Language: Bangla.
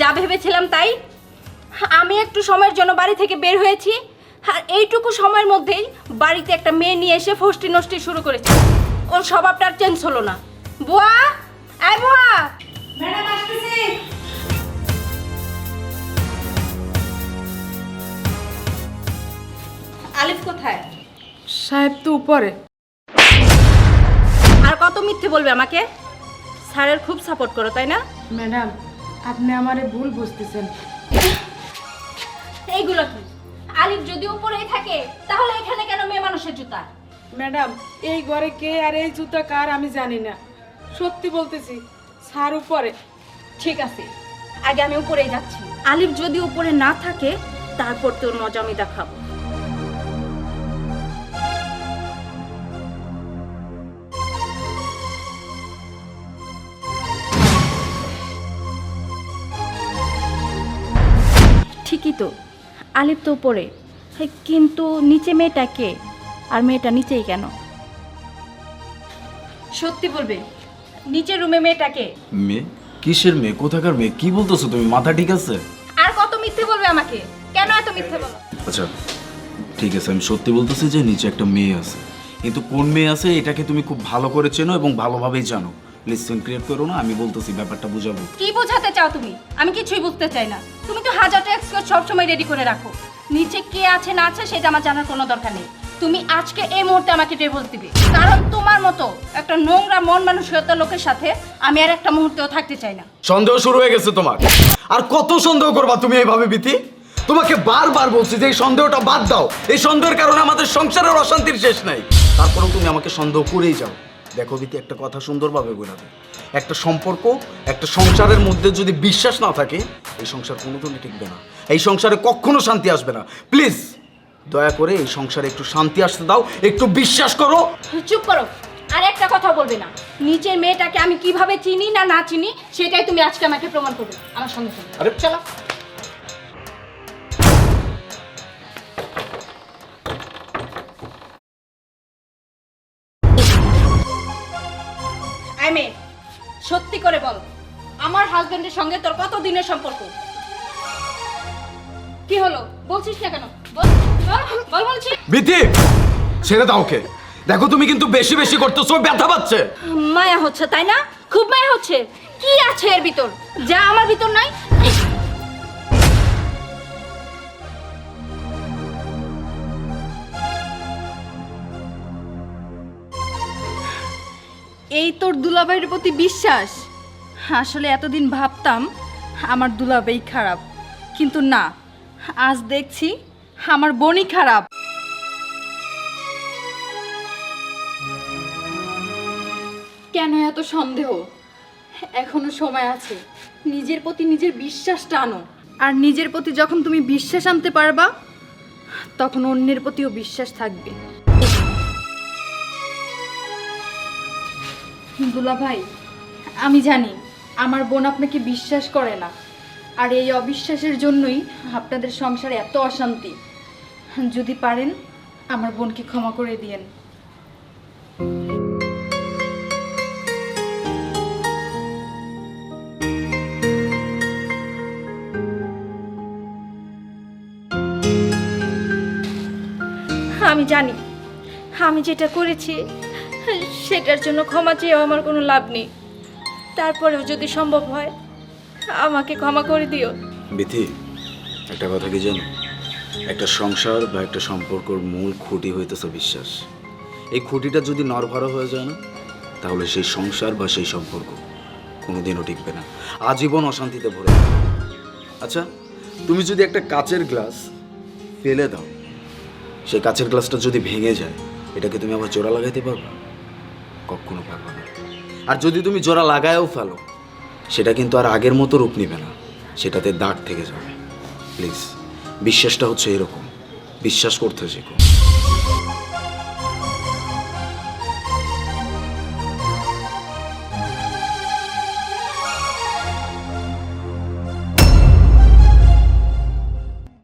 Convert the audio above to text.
যা ভেবেছিলাম তাই। আমি একটু সময়ের জন্য বাড়ি থেকে বের হয়েছি আর এইটুকু সময়ের মধ্যেই বাড়িতে একটা মেয়ে নিয়ে এসে ফষ্টি নষ্টি শুরু করেছে। ওর স্বভাবটা আর চেঞ্জ হলো না। বুয়া আয় বুয়া। ম্যাডাম আসতেছি। আলিফ কোথায়? সাহেব তো উপরে। আর কত মিথ্যে বলবে আমাকে? স্যারের খুব সাপোর্ট করো তাই না? ম্যাডাম আপনি আমারে ভুল বুঝতেছেন। এইগুলো কি? আলিফ যদি উপরেই থাকে তাহলে এখানে কেন মেয়ে মানুষের জুতা? ম্যাডাম এই ঘরে কে আর এই জুতা কার আমি জানি না। সত্যি বলতেছি স্যার উপরে। ঠিক আছে আগে আমি উপরেই যাচ্ছি। আলিফ যদি উপরে না থাকে তারপর তোর মজা আমি দেখাবো। ঠিকই তো আলিফ তো উপরে। কিন্তু নিচে মেয়েটা কে? আর মেয়েটা নিচেই কেন? সত্যি বলবে নিচের রুমে মেয়েটাকে মেয়ে? কিসের মেয়ে? কোথাকার মেয়ে? কি বলতেছো তুমি? মাথা ঠিক আছে? আর কত মিথ্যে বলবে আমাকে? কেন এত মিথ্যে বলো? আচ্ছা ঠিক আছে আমি সত্যি বলতেছি যে নিচে একটা মেয়ে আছে। কিন্তু কোন মেয়ে আছে? এটাকে তুমি খুব ভালো করে চেনো এবং ভালোভাবেই জানো। সিন ক্রিয়েট করো না আমি বলতেছি ব্যাপারটা বুঝাবো। কি বোঝাতে চাও তুমি? আমি কিছুই বুঝতে চাই না। তুমি তো হাজারটা এক্সকিউজ সবসময় রেডি করে রাখো। নিচে কে আছে না আছে সেটা আমার জানার কোনো দরকার নেই। তুমি আজকে এই মুহূর্তে আমাকে ডিভোর্স দিবে। কারণ তোমার মতো একটা নোংরা মন মানসিকতার লোকের সাথে আমি আর একটা মুহূর্তেও থাকতে চাই না। সন্দেহ শুরু হয়ে গেছে তোমার। আর কত সন্দেহ করবা তুমি এইভাবে বিতি তোমাকে বারবার বলছি যে এই সন্দেহটা বাদ দাও। এই সন্দেহের কারণে আমাদের সংসারের অশান্তির শেষ নাই। তারপরেও তুমি আমাকে সন্দেহ করেই যাও। দেখো বিতি একটা কথা সুন্দরভাবে বোঝাবে। একটা সম্পর্ক একটা সংসারের মধ্যে যদি বিশ্বাস না থাকে এই সংসার কোনোদিনই টিকবে না। এই সংসারে কখনো শান্তি আসবে না। প্লিজ দয়া করে এই সংসারে একটু শান্তি আসতে দাও একটু বিশ্বাস করো। চুপ করো। আর একটা কথা বলবে না। নিচের মেয়েটাকে আমি কীভাবে চিনি না না চিনি সেটাই তুমি আজকে আমাকে প্রমাণ করবে। আমার সঙ্গে সঙ্গে আরে চলো। করে বল। আমার হাজবেন্ডের সঙ্গে তোর কত দিনের সম্পর্ক? কি হলো? বলছিস না কেন? বল বল, বল বলছি। বিতি ছেড়ে দাও ওকে। দেখো তুমি কিন্তু বেশি বেশি করতেছো ব্যথা পাচ্ছে। মায়া হচ্ছে তাই না? খুব মায়া হচ্ছে। কি আছে এর ভিতর? যা আমার ভিতর নাই। এই তোর দুলাভাইয়ের প্রতি বিশ্বাস? আসলে এতদিন ভাবতাম আমার দুলাভাই খারাপ। কিন্তু না আজ দেখছি আমার বোনই খারাপ। কেন এত সন্দেহ? এখনও সময় আছে। নিজের প্রতি নিজের বিশ্বাসটা আনো আর নিজের প্রতি যখন তুমি বিশ্বাস আনতে পারবা তখন অন্যের প্রতিও বিশ্বাস থাকবে। দুলা ভাই আমি জানি আমার বোন আপনাকে বিশ্বাস করে না। আর এই অবিশ্বাসের জন্যই আপনাদের সংসারে এত অশান্তি। যদি পারেন, আমার বোনকে ক্ষমা করে দিয়েন। আমি জানি। আমি যেটা করেছি, সেটার জন্য ক্ষমা চেয়েও আমার কোনো লাভ নেই। তারপরেও যদি সম্ভব হয়, আমাকে ক্ষমা করে দিও। বিথি, একটা কথা কি জানো? একটা সংসার বা একটা সম্পর্কর মূল খুঁটি হইতেছে বিশ্বাস। এই খুঁটিটা যদি নরভরা হয়ে যায় না, তাহলে সেই সংসার বা সেই সম্পর্ক কোনোদিনও টিকবে না। আজীবন অশান্তিতে ভরে আচ্ছা তুমি যদি একটা কাচের গ্লাস ফেলে দাও, সেই কাচের গ্লাসটা যদি ভেঙে যায় এটাকে তুমি আবার জোড়া লাগাইতে পারবে? কখনো পারবে না। আর যদি তুমি জোড়া লাগায়ও ফেলো, সেটা কিন্তু আর আগের মতো রূপ নিবে না। সেটাতে দাগ থেকে যাবে। প্লিজ, বিশ্বাসটা হচ্ছে এরকম। বিশ্বাস করতে শেখো।